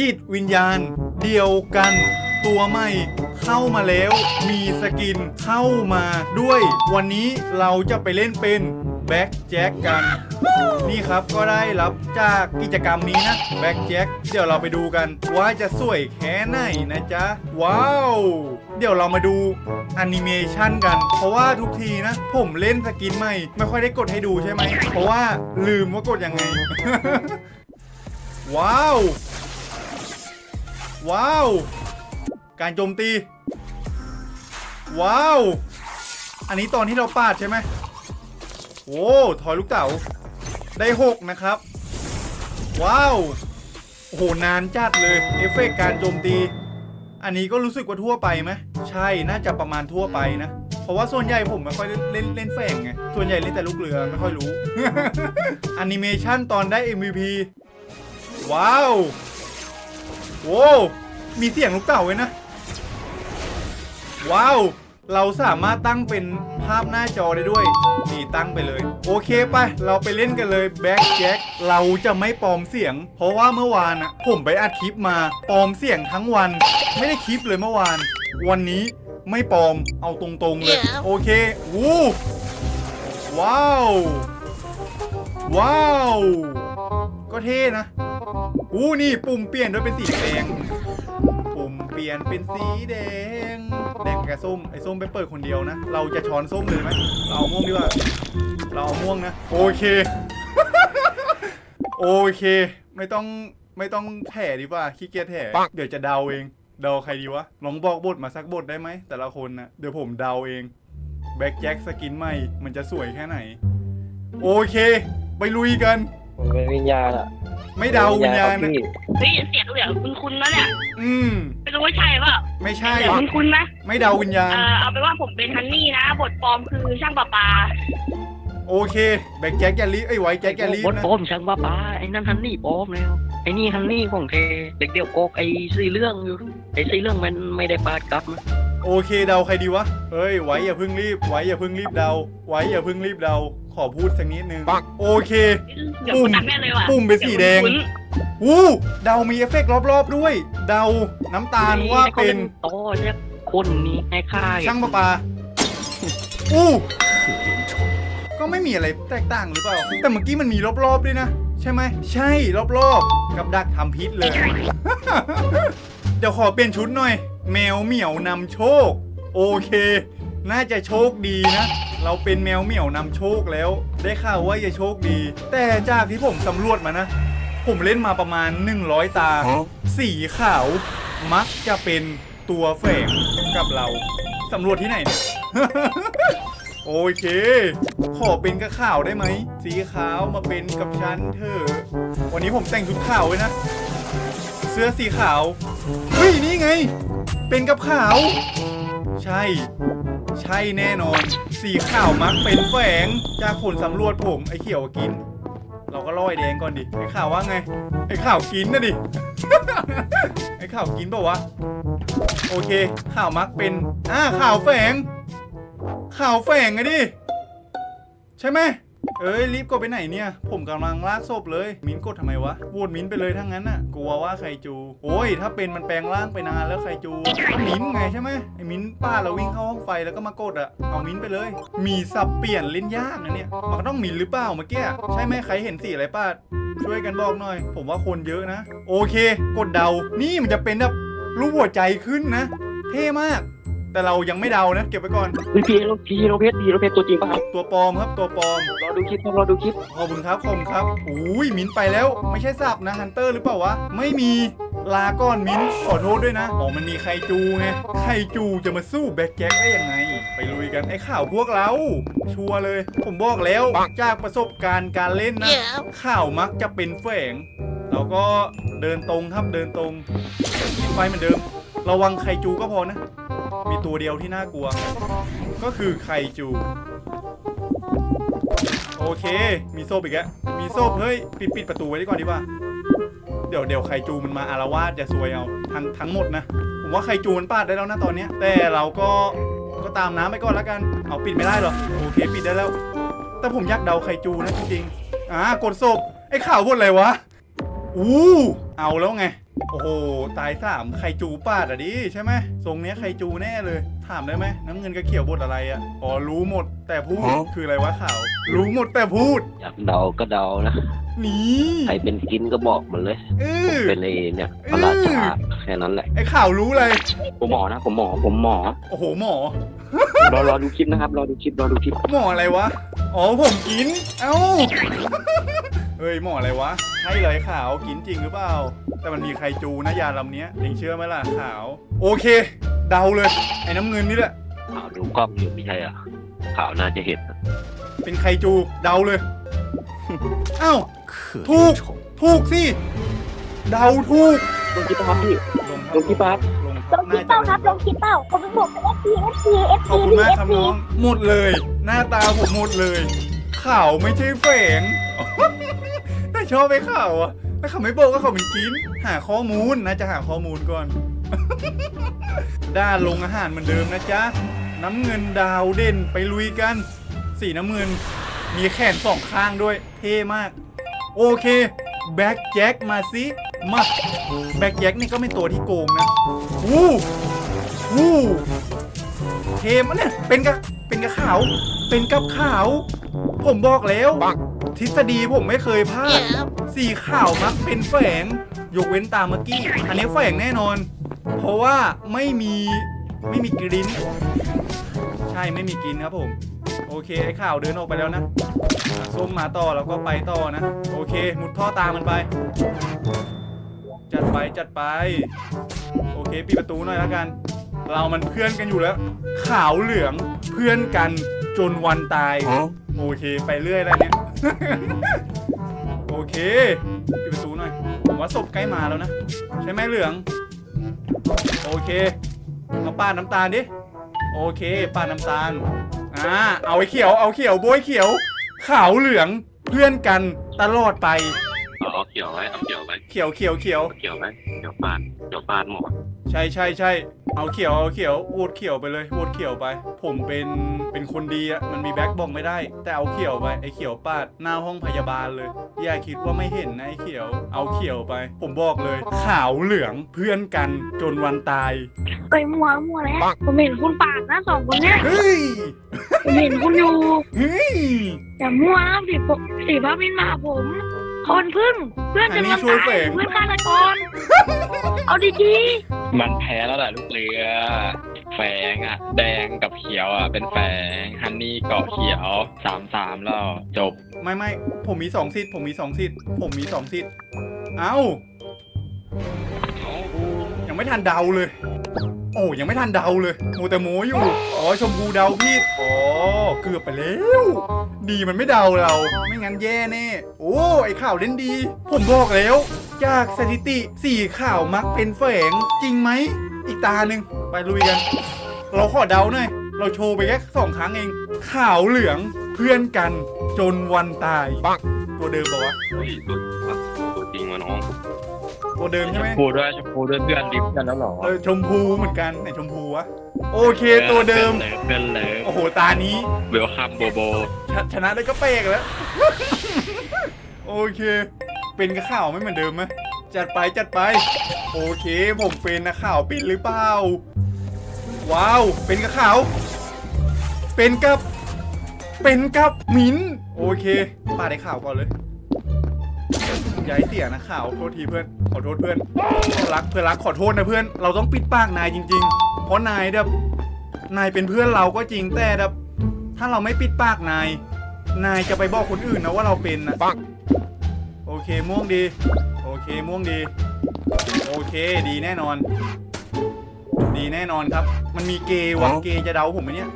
จิตวิญญาณ เดียวกัน ตัวใหม่เข้ามาแล้ว มีสกินเข้ามาด้วย วันนี้เราจะไปเล่นเป็นแบ็กแจ็คกัน นี่ครับก็ได้รับจากกิจกรรมนี้นะแบ็กแจ็คเดี๋ยวเราไปดูกัน ว่าจะสวยแค่ไหนนะจ๊ะ ว้าว เดี๋ยวเรามาดูแอนิเมชันกัน เพราะว่าทุกทีนะ ผมเล่นสกินใหม่ ไม่ค่อยได้กดให้ดูใช่ไหม เพราะว่าลืมว่ากดยังไง ว้าว ว้าว การโจมตี ว้าว อันนี้ตอนที่เราปาดใช่ไหมโอ้ถอยลูกเต๋าได้ 6 นะครับ ว้าว โอ้โห นานจัดเลย เอฟเฟกการโจมตี อันนี้ก็รู้สึกว่าทั่วไปไหมใช่น่าจะประมาณทั่วไปนะ เพราะว่าส่วนใหญ่ผมไม่ค่อยเล่นเล่นแฝงไง ส่วนใหญ่เล่นแต่ลูกเรือไม่ค่อยรู้แอนิเมชันตอนได้ MVP ว้าว โว้วมีเสียงลูกเต่าไว้นะ ว้าว เราสามารถตั้งเป็นภาพหน้าจอได้ด้วย นี่ตั้งไปเลย โอเคไป เราไปเล่นกันเลยแบ็กแจ็คเราจะไม่ปลอมเสียง เพราะว่าเมื่อวานอะผมไปอัดคลิปมาปลอมเสียงทั้งวัน ไม่ได้คลิปเลยเมื่อวาน วันนี้ไม่ปลอมเอาตรงๆเลย โอเควู้ว้าว ว้าว ก็เท่นะอู้นี่ปุ่มเปลี่ยนด้วยเป็นสีแดง ปุ่มเปลี่ยนเป็นสีแดง แดงกับส้ม ไอ้ส้มไปเปิดคนเดียวนะ เราจะช้อนส้มเลยไหมเราเอาม่วงดีกว่า เราเอาม่วงนะ โอเค โอเค ไม่ต้องไม่ต้องแถดีกว่า ขี้เกียจแถเดี๋ยวจะเดาเอง เดาใครดีวะ ลองบอกบทมาสักบทได้ไหม แต่ละคนนะเดี๋ยวผมเดาเอง แบ็กแจ็คสกินใหม่ มันจะสวยแค่ไหน โอเค ไปลุยกัน ผมเป็นวิญญาณอะไม่เดาวิญญาณครันะบพี่เฮ้ยเสียงเหลืองคุณคุณนะเนี่ยอืม ไม่รู้ว่าใช่เปล่าไม่ใช่ เสียงคุณคุณนะไม่เดาวิญญาณ เออเอาเป็นว่าผมเป็นฮันนี่นะ บทปลอมคือช่างประปาโอเค แบ็กแจ็คแกลีฟไอ้ยไว้แจ็คแกลีฟบดนะโอมช่างบ้าป้าไอ้นั่นฮันนี่ปลอมแล้ว ไอ้นี่ฮันนี่ของเทเด็กเดียวโกกไอ้สีเรื่องอยู่ ไอ้สีเรื่องมันไม่ได้ปาดกลับนะ โอเคเดาใครดีวะ เฮ้ยไว้อย่าเพิ่งรีบ ไว้อย่าเพิ่งรีบเดา ไว้อย่าเพิ่งรีบเดา ขอพูดสักนิดนึง โอเค เดี๋ยวคุณตัดแม่เลยว่ะปุ่มเป็นสีแดงคุณวู้เดามีเอฟเฟกต์รอบๆด้วย เดาน้ำตาลว่าเป็นโตเนี่ยคนนี้ให้ค่ายช่างประปาอู้ก็ไม่มีอะไรแตกต่างหรือเปล่า แต่เมื่อกี้มันมีรอบๆด้วยนะ ใช่ไหม ใช่รอบๆ กับดักทำพิษเลย เดี๋ยวขอเปลี่ยนชุดหน่อย แมวเหมียวนำโชค โอเค น่าจะโชคดีนะ เราเป็นแมวเหมียวนำโชคแล้ว ได้ข่าวว่าจะโชคดี แต่จากที่ผมสำรวจมานะ ผมเล่นมาประมาณ 100 ตา สีขาว มักจะเป็นตัวแฝงกับเราสำรวจที่ไหนเนี่ยโอเค ขอเป็นกับข่าวได้ไหม สีขาวมาเป็นกับฉันเถอะวันนี้ผมแต่งชุดขาวไว้นะ เสื้อสีขาวเฮ้ยนี่ไง เป็นกับขาว ใช่ ใช่แน่นอน สีขาวมักเป็นแฝงจากผลสำรวจผมไอ้เขียวกิน เราก็ล่อยแดงก่อนดิไอ้ข่าวว่าไงไอ้ขาวกินนะดิ ไอ้ขาวกินเปล่าวะโอเคข่าวมักเป็นอ่าข่าวแฝงข่าวแฝงไงดิ ใช่ไหม เอ้ยรีบกดไปไหนเนี่ย ผมกำลังลากศพเลย มิ้นกดทำไมวะโหวตมิ้นไปเลยทั้งนั้นน่ะ กลัวว่าใครจู โอ้ย ถ้าเป็นมันแปลงร่างไปนานแล้วใครจูมิ้นไงใช่ไหมไอ้มิ้นป้าเราวิ่งเข้าห้องไฟแล้วก็มากดอะเอามิ้นไปเลย มีสับเปลี่ยนเล่นยากนะเนี่ย มันก็ต้องมิ้นหรือเปล่าเมื่อกี้ใช่ไหมใครเห็นสีอะไรป้าช่วยกันบอกหน่อย ผมว่าคนเยอะนะ โอเค กดเดา นี่มันจะเป็นแบบรูปหัวใจขึ้นนะ เท่มาก แต่เรายังไม่เดานะเก็บไว้ก่อน เฮ้ยพี่โรพี่โรเพชรพี่โรเพชรตัวจริงป่ะครับตัวปลอมครับตัวปลอม รอดูคลิปครับรอดูคลิปขอบคุณครับขอบคุณครับอุ้ยมิ้นไปแล้ว ไม่ใช่สับนะฮันเตอร์หรือเปล่าวะ ไม่มีลาก่อนมิ้นขอโทษด้วยนะอ๋อมันมีไคจูไงไคจูจะมาสู้แบ็คแจ็คได้ยังไง ไปลุยกันไอ้ข่าวพวกเรา ชัวร์เลย ผมบอกแล้วจากประสบการณ์การเล่นนะ ข่าวมักจะเป็นแฝงเราก็เดินตรงครับเดินตรงปิดไฟเหมือนเดิม ระวังไคจูก็พอนะ มีตัวเดียวที่น่ากลัว ก็คือไคจู โอเค มีโซ่อีกแล้วมีโซ่เฮ้ยปิดปิดประตูไว้ดีก่อนดีกว่าเดี๋ยวเดี๋ยวไคจูมันมาอารวาสจะซวยเอาทั้งทั้งหมดนะ ผมว่าไคจูมันปาดได้แล้วนะตอนเนี้ยแต่เราก็ก็ตามน้ำไปก่อนแล้วกัน เอาปิดไม่ได้หรอ โอเคปิดได้แล้ว แต่ผมอยากเดาไคจูนะจริงๆอ่ากดศพไอ้ข่าวพูดอะไรวะอู้เอาแล้วไง โอ้โห ตายสามไข่จูปาดอะดิใช่ไหมทรงเนี้ยไข่จูแน่เลย ถามได้ไหมน้ำเงินกับเขียวบทอะไรอะ อ๋อ รู้หมดแต่พูด คืออะไรวะข่าว รู้หมดแต่พูด อยากเดาก็เดานะ นี่ใครเป็นกินก็บอกมันเลยเออเป็นไอ้เนี่ยพระราชาแค่นั้นแหละ ไอข่าวรู้เลย ผมหมอนะ ผมหมอ ผมหมอ โอ้โห หมอ รอรอดูคลิปนะครับ รอดูคลิป รอดูคลิป หมออะไรวะ อ๋อ ผมกิน เอ้า เฮ้ย หมออะไรวะ ให้เลยขาวกินจริงหรือเปล่า แต่มันมีใครจูนะยาลำเนี้ยเองเชื่อไหมล่ะขาว โอเค เดาเลย ไอ้น้ำเงินนี่แหละ ข่าวดูกล้องอยู่ไม่ใช่เหรอ่ะข่าวน่าจะเห็นนะ เป็นใครจู เดาเลย เอ้า 可 ถูก 怜虫， ถูกสิ เดาถูก ลงคลิปครับพี่ ลง ลงคลิปปั๊บ ลง ลงคลิปเป้าครับลงคลิปเป้าผมเป็นบอกเอฟซีเอฟซีเอฟ ขอบ ซี คุณมาก เอฟ ครับ ซี น้อง หมดเลย หน้าตาผมหมดเลยข่าวไม่ใช่แฝง แต่ ชอบไปข่าวอะแล้วเขาไม่บอกว่าเขาเป็นกิน หาข้อมูลนะจะหาข้อมูลก่อน ด้านลงอาหารเหมือนเดิมนะจ๊ะ น้ำเงินดาวเด่นไปลุยกัน สีน้ำเงิน มีแขนสองข้างด้วย เท่มาก โอเค แบ็กแจ็คมาสิมาแบ็กแจ็คนี่ก็ไม่ตัวที่โกงนะวู้วู้เทมอันเนี่ยเป็นกระเป็นกระขาว เป็นกับขาว ผมบอกแล้ว ทฤษฎีผมไม่เคยพลาด สีขาวมักเป็นแฝง ยกเว้นตามเมื่อกี้ อันนี้แฝงแน่นอน เพราะว่าไม่มีไม่มีกริ้น ใช่ไม่มีกรินครับผม โอเคไอ้ข่าวเดินออกไปแล้วนะอะส้มมาต่อแล้วก็ไปต่อนะ โอเคมุดท่อตามมันไป จัดไปจัดไป โอเคปิดประตูหน่อยแล้วกัน เรามันเพื่อนกันอยู่แล้ว ขาวเหลืองเพื่อนกันจนวันตาย โอเคไปเรื่อยแล้วเนี่ย โอเคปิดประตูหน่อยผมว่าศพใกล้มาแล้วนะ ใช่ไหมเหลือง โอเคเอาป้าดน้ำตาลดิโอเคป้าดน้ำตาลอ่าเอาไอ้เขียวเอาเขียวโบยเขียว ขาวเหลืองเพื่อนกันตลอดไปเอาเขียวไว้เอาเขียวไว้เขียวเขียวเขียวเขียวไว้เขียวปาดเขียวปาดหมอใช่ใช่ใช่ เอาเขียวเอาเขียวโหวตเขียวไปเลยโหวตเขียวไป ผมเป็นเป็นคนดีอะมันมีแบ็คบอกไม่ได้ แต่เอาเขียวไปไอ้เขียวปาดหน้าห้องพยาบาลเลยอย่าคิดว่าไม่เห็นนะไอ้เขียว เอาเขียวไป ผมบอกเลย ขาวเหลืองเพื่อนกันจนวันตายไปมัวมัวแล้วผมเห็นคุณปาดนะสองคนเนี้ยเฮ้ยผมเห็นคุณอยู่เฮ้ยอย่ามัวนะสีผมสีพระมินมาผม คนพึ่งเพื่อนอันจะนี้มาช่วยตายเฝงเพื่อนฆาตกรเอาดีมันแพ้แล้วแหละลูกเรือ แฝงอะ แดงกับเขียวอะ เป็นแฝงฮันนี่เกาะเขียวสามสามแล้วจบ ไม่ไม่ผมมีสองสิทธิ์ผมมีสองสิทธิ์ผมมีสองสิทธิ์เอ้ายังไม่ทันเดาเลย โอ้ยังไม่ทันเดาเลยโมแต่โมอยู่ อ๋อชมพูเดาพี่อ๋อเกือบไปแล้ว ดีมันไม่เดาเรา ไม่งั้นแย่แน่ โอ้ ไอข่าวเล่นดี ผมบอกแล้ว จากสถิติสี่ข่าวมักเป็นแฝง จริงไหม อีกตาหนึ่งไปลุยกัน เราขอเดาหน่อย เราโชว์ไปแค่สองครั้งเอง ข่าวเหลืองเพื่อนกันจนวันตาย ปังตัวเดิมปะวะเฮ้ยตัวตัวจริงวะน้องตัวเดิมชใช่ไหมมพูด้วยชมพูด้วยเพื่อนริบกันแล้วเหรอเออชมพูเหมือนกันไหนชมพูวะ โอเคตัวเดิม เพื่อนเลยเพื่อนเลยโอ้โหตานี้ เวลคัมโบโบ ชชนะได้ก็เป๊กแล้ว โอเค เป็นกับข่าวไม่เหมือนเดิมไหมจัดไปจัดไป โอเค ผมเป็นนะข่าวเป็นหรือเปล่า ว้าว เป็นกับข่าว เป็นกับ เป็นกับหมินโอเคป้าได้ข่าวก่อนเลยอย่าให้เสียนะข่าวโทษทีเพื่อน ขอโทษเพื่อนรักเพื่อนรักขอโทษนะเพื่อน เราต้องปิดปากนายจริง ๆ เพราะนายแบบนายเป็นเพื่อนเราก็จริงแต่แบบ ถ้าเราไม่ปิดปากนาย นายจะไปบอกคนอื่นนะว่าเราเป็นนะปังโอเคม่วงดี โอเคม่วงดี โอเคดีแน่นอน ดีแน่นอนครับ มันมีเกย์วะเกย์จะเดาผมไหมเนี่ย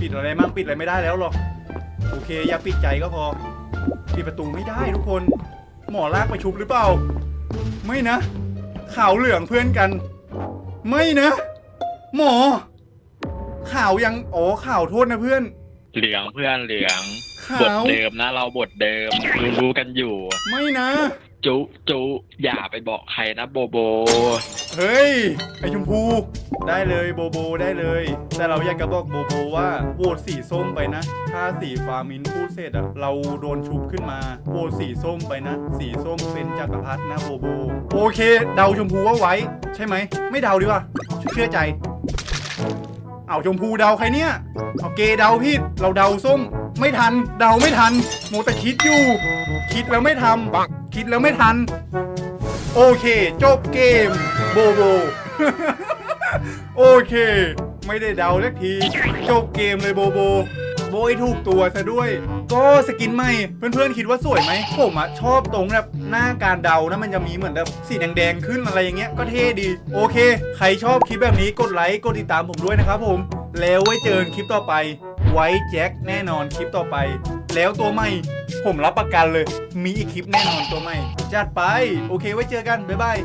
ปิดอะไรมั่งปิดอะไรไม่ได้แล้วหรอกโอเค อย่าปิดใจก็พอ ปิดประตูไม่ได้ทุกคน หมอลากไปชุบหรือเปล่า ไม่นะขาวเหลืองเพื่อนกัน ไม่นะ หมอข่าวยัง อ๋อข่าวโทษนะเพื่อน เหลืองเพื่อนเหลือง ขาบทวเดิมนะ เราบทเดิมรู้รู้กันอยู่ ไม่นะ จุจุอย่าไปบอกใครนะโบโบ เฮ้ย ไอชมพู ได้เลยโบโบได้เลย แต่เราอยากจะบอกโบโบว่าโหวตสีส้มไปนะ ถ้าสีฟ้ามินพูดเสร็จอะเราโดนชุบขึ้นมาโหวตสีส้มไปนะ สีส้มเป็นจักรพรรดินะโบโบ โอเค เดาชมพูว่าไว้ ใช่ไหม ไม่เดาดีกว่าเชื่อใจ เอาชมพูเดาใครเนี่ยเอาเกเดาผิดเราเดาส้ม ไม่ทัน เดาไม่ทันโมแต่คิดอยู่ คิดแล้วไม่ทำคิดแล้วไม่ทัน โอเค จบเกม โบโบ โอเค ไม่ได้เดาสักที จบเกมเลยโบโบ โบยถูกตัวซะด้วย ก็สกินใหม่ เพื่อนๆคิดว่าสวยไหมผมอะชอบตรงแบบหน้าการเดานะมันจะมีเหมือนแบบสีแดงๆขึ้นอะไรอย่างเงี้ยก็เท่ดี โอเค ใครชอบคลิปแบบนี้กดไลค์กดติดตามผมด้วยนะครับผม แล้วไว้เจอกันคลิปต่อไป ไว้แจ็คแน่นอนคลิปต่อไป แล้วตัวใหม่ ผมรับประกันเลย มีอีกคลิปแน่นอนตัวใหม่จัดไป โอเค ไว้เจอกันบ๊ายบาย